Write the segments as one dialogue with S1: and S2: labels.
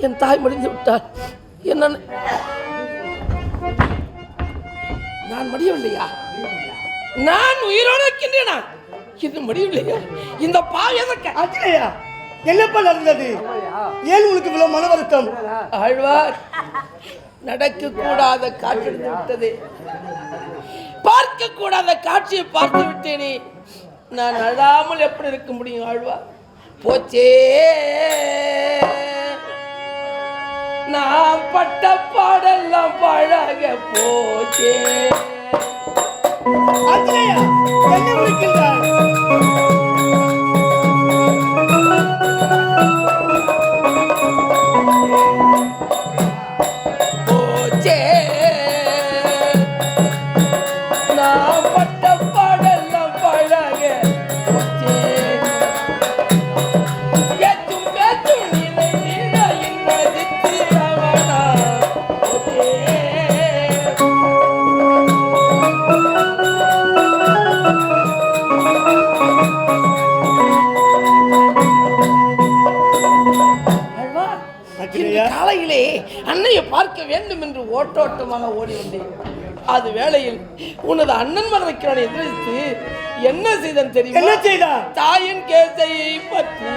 S1: என் தாய் முடிந்து விட்டார் என்ன நான் மடியவில்லையா? நான் உயிரோடு இருக்கின்றேனா? இது முடியவில்லையா? இந்த பாவி எதற்கு?
S2: ஆஞ்சநேயா என்னப்பா நடந்தது ஏன் உனக்கு இவ்வளவு மன வருத்தம்?
S1: ஆழ்வார் நடக்க கூடாத காட்சி விட்டது. பார்க்க கூடாத காட்சியை பார்த்து விட்டேனே. நான் அழாமல் எப்படி இருக்க முடியும் ஆழ்வார்? போச்சே. நான் பட்ட பாடெல்லாம் பழக போச்சே
S2: என்ன விളിக்கின்றார்
S1: காலையிலே அன்னையை பார்க்க வேண்டும் என்று ஓட்டோட்டமாக ஓடி வந்தேன் அது வேளையில் உனது அண்ணன் மகனுக்கு எதிர்த்து என்ன செய்தன்
S2: என்ன
S1: தெரியுமா
S2: செய்தார்
S1: தாயின் கேசை பற்றி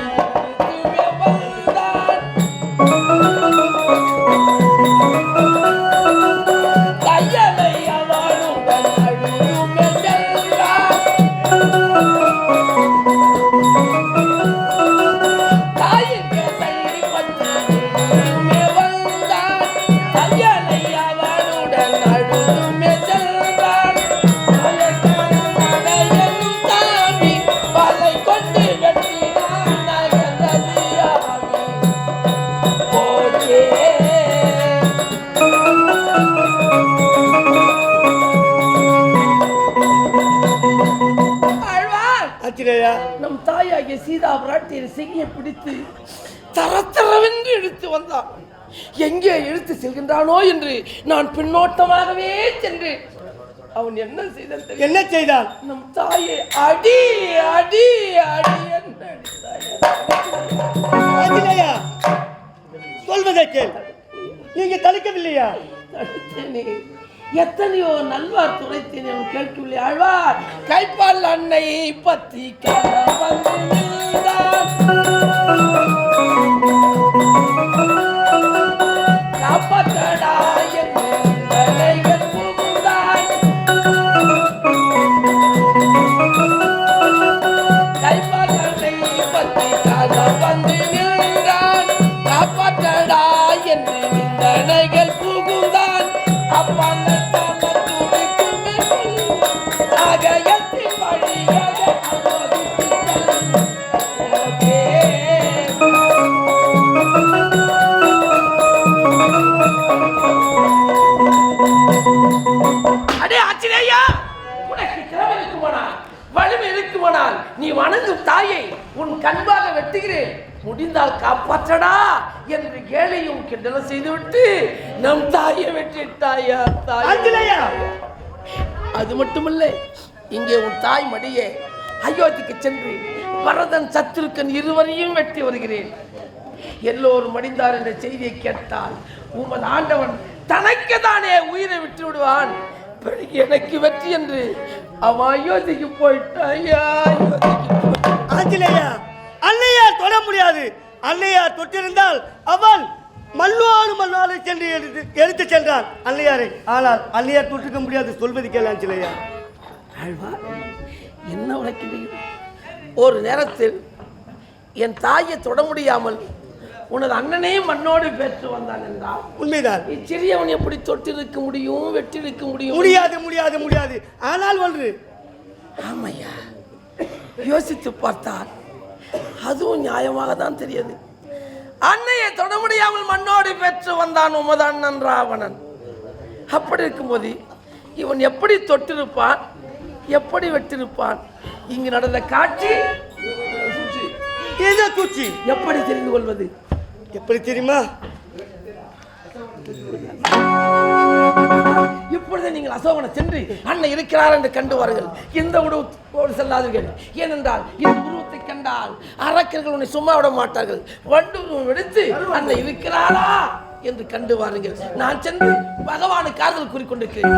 S2: ஆஞ்சநேயா
S1: நம் தாயாகிய சீதா பிராட்டியின் செய்ய பிடித்து தரத்தரவென்று இழுத்து வந்தான். எங்கே இழுத்து செல்கின்றானோ என்று நான் பின்னோட்டமாகவே சென்று அவன் என்ன செய்தான்?
S2: என்ன செய்தான்?
S1: நம் தாயை அடி அடி அடி என்ன
S2: சொல்வதை கேள். நீங்க தடுக்கவில்லையா?
S1: தடுத்தேனே. எத்தனையோ நல்வார் துரைத்தேன் கேட்கவில்லை ஆழ்வார். கைப்பால் அன்னை பத்தி காண வந்து காப்பாற்றடா என்று வணங்கும் தாயை உன் கண்பாக வெட்டுகிறேன். முடிந்தால் காப்பாற்றடா என்று ஏழையும் கிண்டலம் செய்துவிட்டு நம் தாயை வெட்டிட்டாயா தாய் அது மட்டுமல்ல இங்கே உன் தாய் மடியே அயோத்திக்கு சென்று பரதன் சத்துருக்கன் இருவரையும் வெட்டி வருகிறேன். எல்லோரும் மடிந்தார் என்ற செய்தியை கேட்டால் உமது ஆண்டவன் தனக்கு தானே உயிரை விட்டு விடுவான். எனக்கு வெற்றி என்று அவன் அயோத்திக்கு போயிட்டாயா?
S2: முடியாது. அன்னையார் தொட்டிருந்தால் அவன் மல்லோடு மல்லாறு சென்று எடுத்து எடுத்து சென்றான். அன்னையாரை ஆனால் அன்னையார் தொட்டுக்க முடியாது. சொல்வது கேள் ஆஞ்சநேயா
S1: ஆழ்வார் என்ன உழைக்கிறீர்கள் ஒரு நேரத்தில் என் தாயை தொட முடியாமல் உனது அண்ணனே மண்ணோடு பெற்று வந்தான் என்றால்
S2: உண்மைதான்.
S1: இச்சிறியவன் எப்படி தொட்டிருக்க முடியும் வெட்டிருக்க முடியும்?
S2: முடியாது முடியாது முடியாது. ஆனால் ஒன்று.
S1: ஆமையா யோசித்து பார்த்தால் அதுவும் நியாயமாக தான் தெரியுது. அன்னையை தொட முடியாமல் மண்ணோடு பெற்று வந்தான் உமது அண்ணன் ராவணன். அப்படி இருக்கும்போது இவன் எப்படி தொட்டிருப்பான்? எப்படி வெட்டிருப்பான்? இங்கு நடந்த காட்சி
S2: தூச்சி
S1: எப்படி தெரிந்து கொள்வது?
S2: எப்படி தெரியுமா?
S1: இப்பொழுது நீங்கள் அசோகனை சென்று அண்ணன் இருக்கிறார் என்று கண்டு வாருங்கள். இந்த உணவோடு செல்லாதீர்கள். ஏனென்றால் இந்த உருவத்தை கண்டால் அரக்கர்கள் உன்னை சும்மா விட மாட்டார்கள். வண்டு விடுத்து அந்த இருக்கிறாளா என்று கண்டு வாருங்கள். நான் சென்று பகவானு காதல் கூறிக்கொண்டிருக்கிறேன்.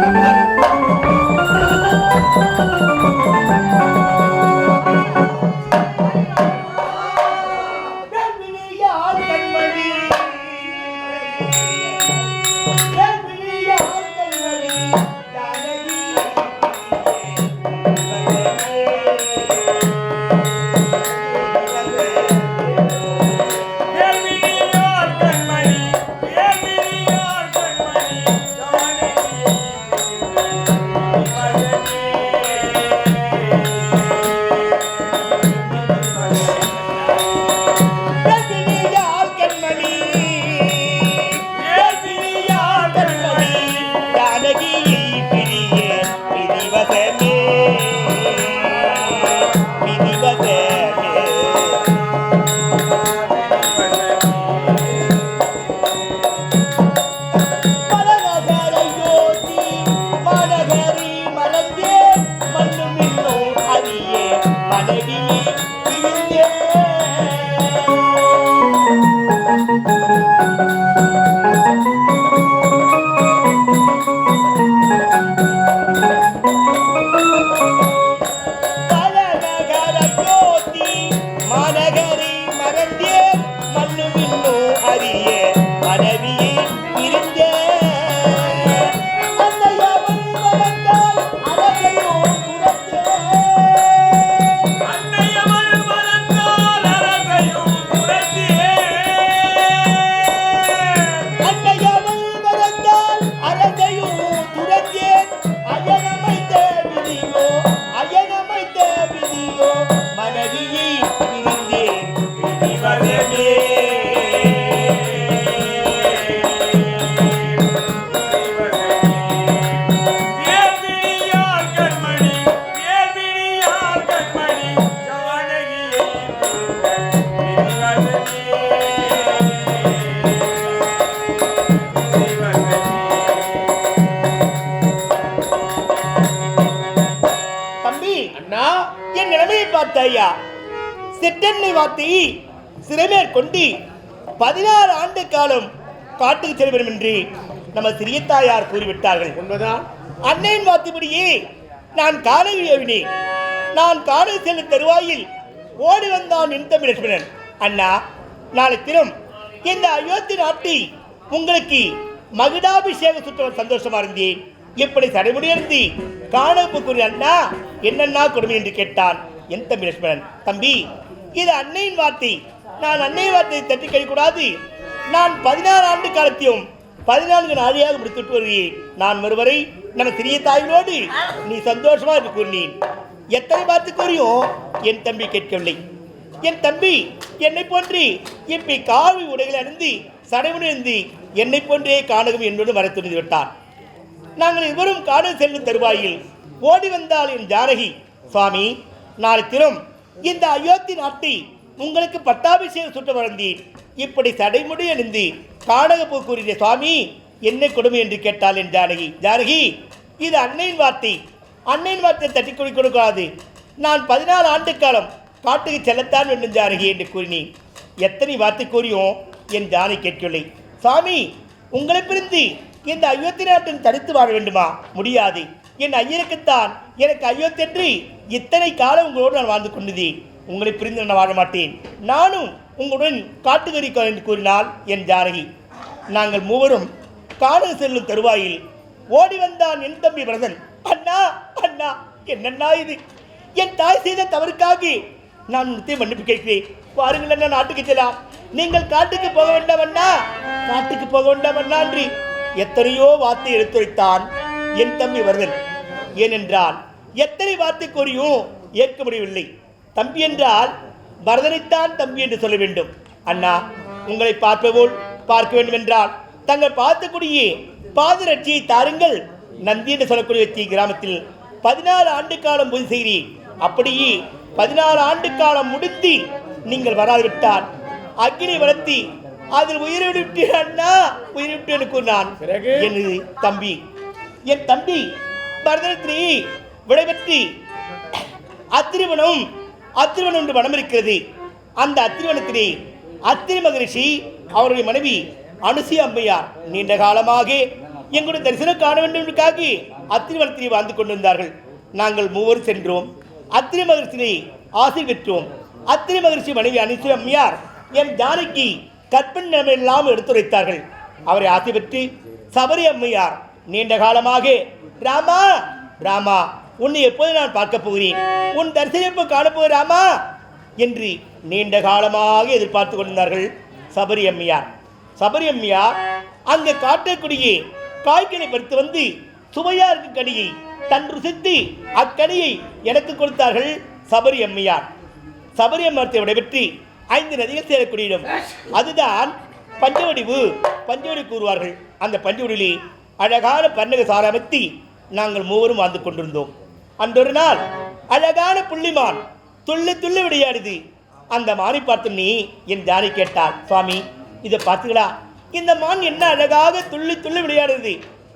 S2: சிற்றெண்ணெய் வார்த்தை சிறைமேற்கொண்டு பதினாறு ஆண்டு காலம் காட்டுக்கு செல்வரும் என்று நம்ம சிறிய தாயார் கூறிவிட்டார்கள்.
S1: உண்மைதான்.
S2: அன்னையின் வார்த்தைப்படியே நான் காலை ஏவினேன். நான் காலை செல்லும் தருவாயில் ஓடி வந்தான் என் தமிழ் லட்சுமணன். அண்ணா நாளை தினம் இந்த அயோத்தி நாட்டில் உங்களுக்கு மகுடாபிஷேக சுற்றம் சந்தோஷமா இருந்தேன். எப்படி சடைமுடியிருந்து காணப்பு கூறிய அண்ணா என்னண்ணா கொடுமை என்று கேட்டான் என் தம்பி லட்சுமணன். தம்பி இது அன்னையின் வார்த்தை. நான் அன்னையின் வார்த்தையை தட்டி கழிக்கூடாது நான் பதினாறு ஆண்டு காலத்தையும் பதினான்கு நாளையாக முடித்துட்டு வருகிறேன். நான் ஒருவரை நம்ம சிறிய தாய்களோடு நீ சந்தோஷமா என்று கூறினேன். எத்தனை பார்த்து கூறியும் என் தம்பி கேட்கவில்லை. என் தம்பி என்னை போன்றி இப்படி காவி உடைகள் அணிந்து சடைமுடிந்து என்னை போன்றே காணகம் என்னோடு துணிந்து விட்டார். நாங்கள் இருவரும் காடு செல்லும் தருவாயில் ஓடி வந்தால் என் ஜானகி சுவாமி நாளை தினம் இந்த அயோத்தி நாட்டை உங்களுக்கு பட்டாபிஷேகம் சுட்ட வளர்ந்தேன் இப்படி தடைமுடி அணிந்து காடகப்பூ கூறிய சுவாமி என்ன கொடுமை என்று கேட்டாள் என் ஜானகி? ஜானகி இது அன்னையின் வார்த்தை. அன்னையின் வார்த்தை தட்டி கொடுக்க கொடுக்காது. நான் பதினாலு ஆண்டு காலம் காட்டுக்கு செல்லத்தான் வேண்டும் ஜானகி என்று கூறினேன். எத்தனை வார்த்தை கூறியும் என் ஜானை கேட்கவில்லை. சாமி உங்களை பிரிந்து இந்த அயோத்தி நாட்டில் தனித்து வாழ வேண்டுமா? முடியாது. என் ஐயனுக்குத்தான் எனக்கு ஐயோ தென்றி இத்தனை காலம் உங்களோடு நான் வாழ்ந்து கொண்டதே உங்களை பிரிந்து நான் வாழ மாட்டேன். நானும் உங்களுடன் காட்டுக்கறி என்று கூறினாள் என் ஜானகி. நாங்கள் மூவரும் காடு செல்லும் தருவாயில் ஓடி வந்தான் என் தம்பி பிரதன். அண்ணா அண்ணா என்னண்ணா இது? என் தாய் செய்த தவறுக்காக நான் உங்களை மன்னிப்பு கேட்கிறேன். பாருங்கள் அண்ணா நாட்டுக்கு செல்லாம் நீங்கள் காட்டுக்கு போக வேண்டாம் அண்ணா. காட்டுக்கு போக வேண்டாம் அண்ணா என்று எத்தனையோ வார்த்தை எடுத்துரைத்தான் என் தம்பி வருதன் ஏனென்றால் எத்தனை வார்த்தை கூறியும் ஏற்க முடியவில்லை. தம்பி என்றால் பரதனைத்தான் தம்பி என்று சொல்ல வேண்டும். அண்ணா உங்களை பார்ப்ப போல் பார்க்க வேண்டும் என்றால் தங்கள் பார்த்தக்கூடிய பாதரட்சியை தாருங்கள். நந்தி என்று சொல்லக்கூடிய தி கிராமத்தில் பதினாறு ஆண்டு காலம் பூஜை செய்கிறேன் அப்படியே பதினாறு ஆண்டு காலம் முடித்து நீங்கள் வராதுவிட்டால் அக்னி வளர்த்தி அதில் உயிரிவிட்டு அண்ணா உயிரிவிட்டு என்று கூறினான்.
S3: பிறகு?
S2: எனது தம்பி? என் தம்பி பரதத்திரி விடைபெற்றி அத்திருவனம் அத்திரிவனம் என்று வனம் இருக்கிறது அந்த அத்திரிவனத்திலே அத்திரி மகரிஷி அவருடைய மனைவி அனுசி அம்மையார் நீண்ட காலமாக எங்களுடைய தரிசனம் காண வேண்டும் என்றுக்காக அத்திரிவனத்திலே வாழ்ந்து கொண்டிருந்தார்கள். நாங்கள் மூவர் சென்றோம். அத்திரி மகரிஷியை ஆசை பெற்றோம் அத்திரி மகரிஷி மனைவி அனுசி அம்மையார் என் ஜானகி கற்பன் நிலைமையெல்லாம் எடுத்துரைத்தார்கள். அவரை ஆசை பெற்று சபரி அம்மையார் நீண்ட காலமாக ராமா ராமா உன்னை எப்போது நான் பார்க்க போகிறேன்? உன் தரிசனிப்பு எப்போ ராமா என்று நீண்ட காலமாக எதிர்பார்த்து கொண்டிருந்தார்கள் சபரி அம்மையார். சபரி அம்மையார் அங்கே காட்டக்கூடிய காய்கறி பறித்து வந்து சுவையா இருக்கும் கனியை தன் ருசித்து அக்கனியை எனக்கு கொடுத்தார்கள் சபரி அம்மையார். சபரி அம்மரத்தை விடைபெற்று ஐந்து நதிகள் சேரக்கூடிய இடம். அதுதான் பஞ்சவடிவு பஞ்சவடி கூறுவார்கள். அந்த பஞ்சவடியிலே அழகான பன்னக சாரமத்தி நாங்கள் மூவரும் வாழ்ந்து கொண்டிருந்தோம். அன்றொரு நாள் அழகான புள்ளிமான் துள்ளி துள்ளு விளையாடுது அந்த மானை பார்த்து நீ என் ஜானி கேட்டாள். சுவாமி இதை பார்த்துங்களா இந்த மான் என்ன அழகாக துள்ளி துள்ளி விளையாடுது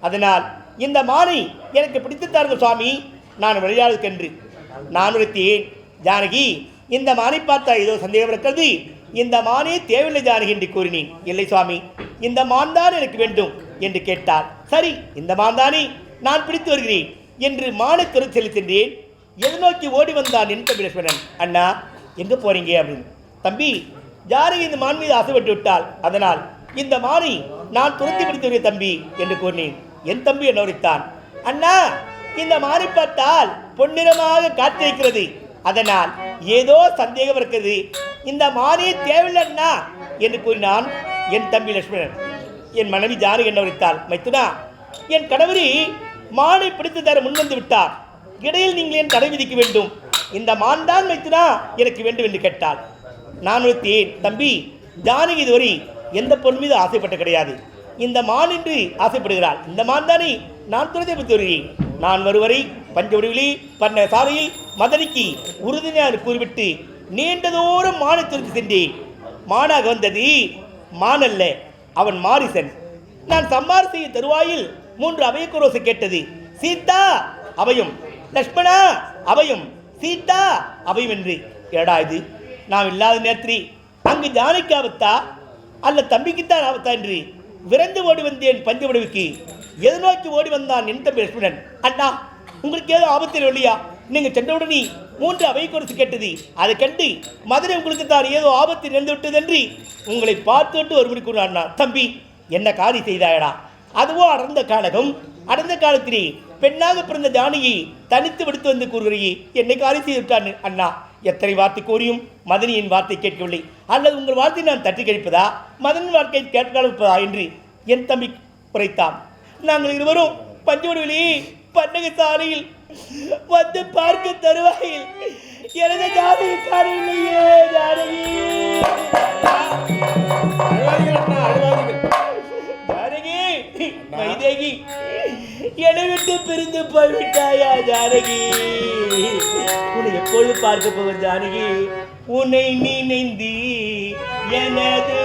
S2: அதனால் இந்த மானை எனக்கு பிடித்து தாருங்கள் சுவாமி. நான் விளையாடுக்கென்று நான் உரைத்தேன் ஜானகி இந்த மானை பார்த்தா ஏதோ சந்தேகம் இருக்கிறது. இந்த மானே தேவையில்லை ஜானகி என்று கூறினேன். இல்லை சுவாமி இந்த மான் தான் எனக்கு வேண்டும் என்று கேட்டார் சரி இந்த மான் தானே நான் பிடித்து வருகிறேன் என்று மானக்கரு செலுத்தின்றேன் செல்லி சென்றேன். எது நோக்கி ஓடி வந்தான் என் தம்பி அண்ணா எங்கே போறீங்க? அப்படின்னு. தம்பி யாரை இந்த மான் மீது ஆசைப்பட்டு விட்டாள் அதனால் இந்த மானை நான் துரத்தி பிடித்து வருகிறேன் தம்பி என்று கூறினேன். என் தம்பி என்ன உரைத்தான். அண்ணா இந்த மானை பார்த்தால் பொன்னிறமாக காத்திருக்கிறது அதனால் ஏதோ சந்தேகம் இருக்கிறது. இந்த மானே தேவையில்லைன்னா என்று கூறினான் என் தம்பி லட்சுமணன். என் மனைவி ஜானகி என்ன உரைத்தாள் மைத்துனா என் கணவரி மானை பிடித்து தர முன்வந்து விட்டார். இடையில் நீங்கள் ஏன் தடை விதிக்க வேண்டும்? இந்த மான் தான் வைத்துனா எனக்கு வேண்டும் என்று கேட்டாள். நான் உரைத்தேன் தம்பி ஜானகி இதுவரை எந்த பொருள் மீது ஆசைப்பட்ட கிடையாது. இந்த மான் என்று ஆசைப்படுகிறாள். இந்த மான் தானே நான் துரத்தை பற்றி வருகிறேன். நான் வருவரை பஞ்சவடிவிலே பண்ண சாலையில் மதனிக்கு உறுதுணையாக கூறிவிட்டு நீண்ட தூரம் மானை துரத்தி சென்றேன். மானாக வந்தது மானல்ல அவன் மாரிசன். நான் சம்மார் செய்ய தருவாயில் மூன்று அபயக்குரோசை கேட்டது. சீதா அபயம். லக்ஷ்மணா அபயம். சீதா அபயம் என்று. ஏடா இது? நாம் இல்லாத நேரத்தில் அங்கு ஜானைக்கு ஆபத்தா அல்ல தம்பிக்குத்தான் ஆபத்தா என்று. விரைந்து ஓடி வந்தேன் பஞ்சவடிவுக்கு எது நோக்கி ஓடி வந்தான் என் தம்பி லட்சுமணன் அண்ணா உங்களுக்கு ஏதோ ஆபத்தில் இல்லையா? நீங்கள் சென்றவுடனே மூன்று அவை குறித்து கேட்டது. அதை கண்டு மதுரை உங்களுக்கு தான் ஏதோ ஆபத்தில் நேர்ந்து விட்டது என்று உங்களை பார்த்து விட்டு ஒரு மணி தம்பி என்ன காதி செய்தாயடா? அதுவோ அடர்ந்த காலகம். அடர்ந்த காலத்திலே பெண்ணாக பிறந்த தானியை தனித்து விடுத்து வந்து கூறுகிறையே என்னை காலி செய்திருக்கான் அண்ணா. எத்தனை வார்த்தை கூறியும் மதனியின் வார்த்தை கேட்கவில்லை. அல்லது உங்கள் வார்த்தை நான் தட்டி கழிப்பதா? மதனின் வார்த்தை கேட்காதிருப்பதா என்று என் தம்பி உரைத்தான் நாங்கள் இருவரும் பஞ்சவடிவிலே பண்டக சாலையில் வந்து பார்க்க தருவாயில் எனது ஜாதகி ஜானகி. உன்னை எப்பொழுது பார்க்க போவ ஜானகி? உன்னை நினைந்து எனது